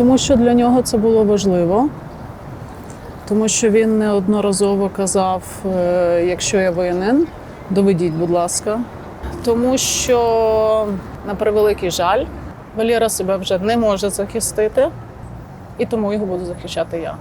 Тому що для нього це було важливо, тому що він неодноразово казав: е, якщо я винен, доведіть, будь ласка. Тому що, на превеликий жаль, Валера себе вже не може захистити, і тому його буду захищати я.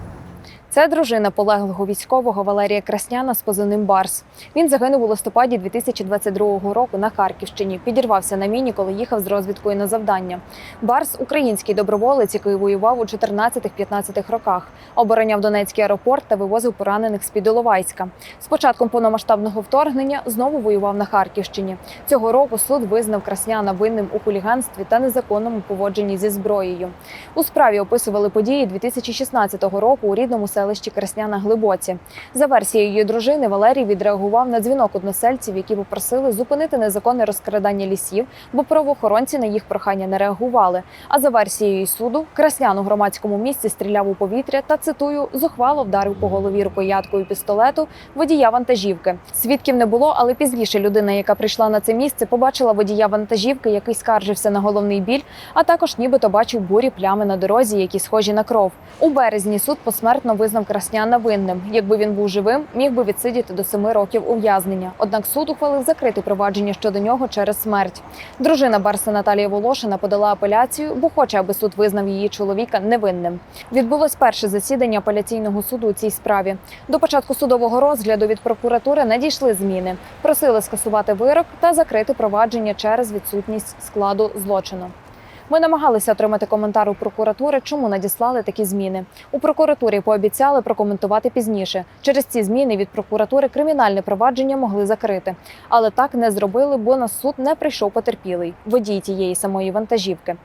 Це дружина полеглого військового Валерія Красняна з позивним Барс. Він загинув у листопаді 2022 року на Харківщині. Підірвався на міні, коли їхав з розвідкою на завдання. Барс український доброволець, який воював у 14-15 роках, обороняв Донецький аеропорт та вивозив поранених з під Іловайська. З початком повномасштабного вторгнення знову воював на Харківщині. Цього року суд визнав Красняна винним у хуліганстві та незаконному поводженні зі зброєю. У справі описували події 2016 року у рідному селищі Красняна Глибоці. За версією її дружини, Валерій відреагував на дзвінок односельців, які попросили зупинити незаконне розкрадання лісів, бо правоохоронці на їх прохання не реагували. А за версією суду, Краснян у громадському місці стріляв у повітря та цитую зухвало вдарив по голові рукояткою пістолету водія вантажівки. Свідків не було, але пізніше людина, яка прийшла на це місце, побачила водія вантажівки, який скаржився на головний біль, а також нібито бачив бурі плями на дорозі, які схожі на кров. У березні суд посмертно визнав Красняна винним. Якби він був живим, міг би відсидіти до семи років ув'язнення. Однак суд ухвалив закрити провадження щодо нього через смерть. Дружина Барса Наталія Волошина подала апеляцію, бо хоче, аби суд визнав її чоловіка невинним. Відбулось перше засідання апеляційного суду у цій справі. До початку судового розгляду від прокуратури надійшли зміни. Просили скасувати вирок та закрити провадження через відсутність складу злочину. Ми намагалися отримати коментар у прокуратури, чому надіслали такі зміни. У прокуратурі пообіцяли прокоментувати пізніше. Через ці зміни від прокуратури кримінальне провадження могли закрити, але так не зробили, бо на суд не прийшов потерпілий водій тієї самої вантажівки.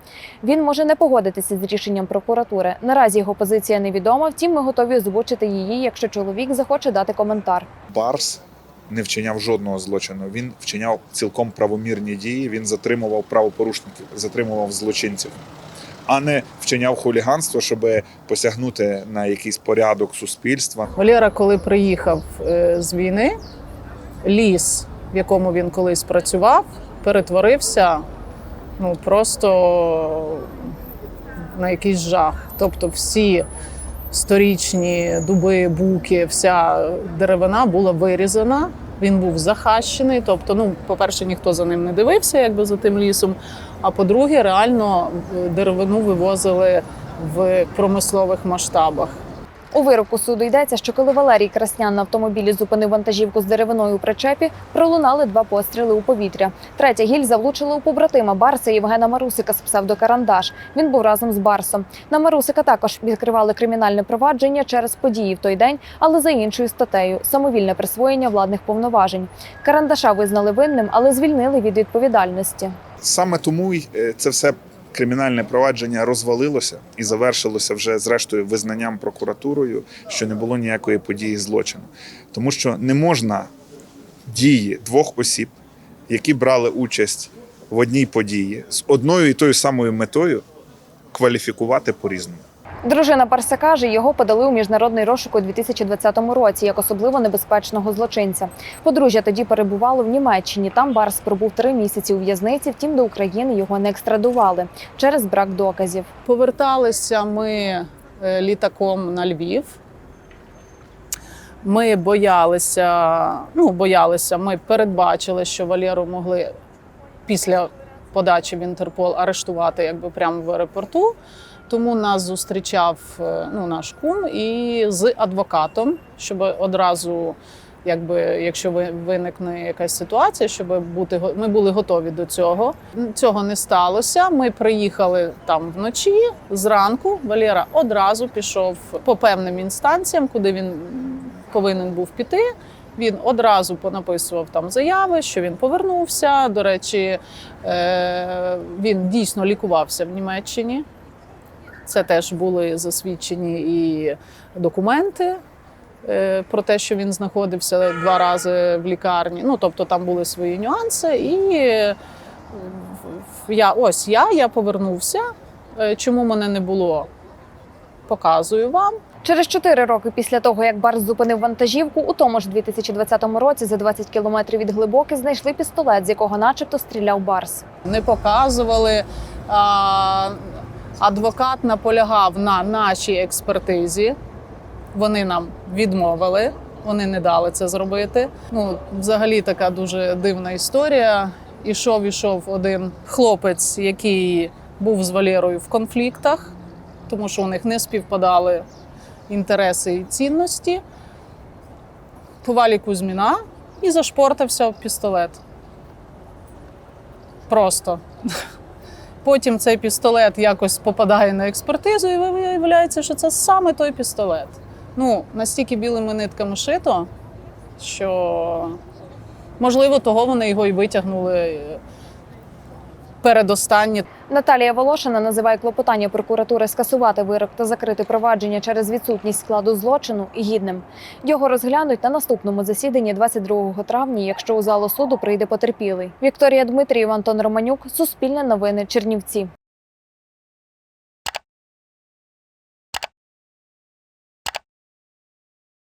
Він може не погодитися з рішенням прокуратури. Наразі його позиція невідома. Втім, ми готові озвучити її, якщо чоловік захоче дати коментар. Барс не вчиняв жодного злочину. Він вчиняв цілком правомірні дії. Він затримував правопорушників, затримував злочинців, а не вчиняв хуліганство, щоб посягнути на якийсь порядок суспільства. Валера, коли приїхав е, з війни, ліс, в якому він колись працював, перетворився ну, просто на якийсь жах. Тобто всі сторічні дуби, буки, вся деревина була вирізана. Він був захащений. Тобто, ну, по-перше, ніхто за ним не дивився, якби за тим лісом. А по-друге, реально е, деревину вивозили в промислових масштабах. У вироку суду йдеться, що коли Валерій Краснян на автомобілі зупинив вантажівку з деревиною у причепі, пролунали два постріли у повітря. Третя гільза влучила у побратима Барса Євгена Марусика з псевдокарандаш. Він був разом з Барсом. На Марусика також відкривали кримінальне провадження через події в той день, але за іншою статтею самовільне присвоєння владних повноважень. Карандаша визнали винним, але звільнили від відповідальності. Саме тому е, це все кримінальне провадження розвалилося і завершилося вже зрештою визнанням прокуратурою, що не було ніякої події злочину, тому що не можна дії двох осіб, які брали участь в одній події з одною і тою самою метою, кваліфікувати по-різному. Дружина Барса каже, його подали у міжнародний розшук у 2020 році як особливо небезпечного злочинця. Подружжя тоді перебувало в Німеччині. Там Барс пробув три місяці у в'язниці. Втім, до України його не екстрадували через брак доказів. Поверталися ми е, літаком на Львів. Ми боялися, ну, боялися, ми передбачили, що Валеру могли після подачі в Інтерпол арештувати якби прямо в аеропорту. Тому нас зустрічав е, ну, наш кум і з адвокатом, щоб одразу, якби, якщо ви- виникне якась ситуація, щоб бути ми були готові до цього. Цього не сталося. Ми приїхали там вночі. Зранку Валера одразу пішов по певним інстанціям, куди він повинен був піти. Він одразу понаписував там заяви, що він повернувся. До речі, е, він дійсно лікувався в Німеччині. Це теж були засвідчені і документи е, про те, що він знаходився два рази в лікарні. Ну, тобто там були свої нюанси. І е, я, ось я, я повернувся. Е, Чому мене не було? Показую вам. Через чотири роки після того, як Барс зупинив вантажівку, у тому ж 2020 році за 20 кілометрів від глибоки знайшли пістолет, з якого, начебто, стріляв Барс. не показували. А, Адвокат наполягав на нашій експертизі. Вони нам відмовили, вони не дали це зробити. Ну, взагалі, така дуже дивна історія. Ішов, ішов один хлопець, який був з Валєрою в конфліктах, тому що у них не співпадали інтереси і цінності. Повалі Кузьміна і зашпортався в пістолет. Просто. Потім цей пістолет якось попадає на експертизу, і виявляється, що це саме той пістолет. Ну, настільки білими нитками шито, що можливо, того вони його і витягнули передостанні. Наталія Волошина називає клопотання прокуратури скасувати вирок та закрити провадження через відсутність складу злочину гідним. Його розглянуть на наступному засіданні 22 травня, якщо у залу суду прийде потерпілий. Вікторія Дмитрієв, Антон Романюк, Суспільне новини, Чернівці.